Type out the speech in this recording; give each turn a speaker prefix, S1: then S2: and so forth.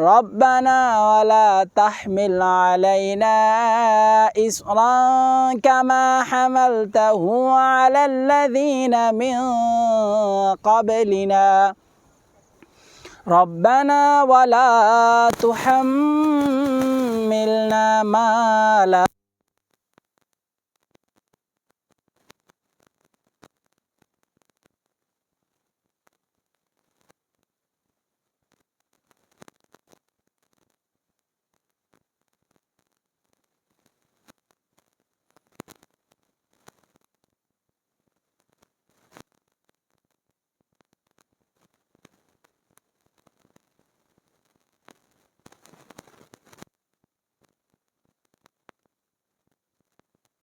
S1: ربنا ولا تحمل علينا إسرا كما حملته على الذين من قبلنا. ربنا ولا تحملنا ما لا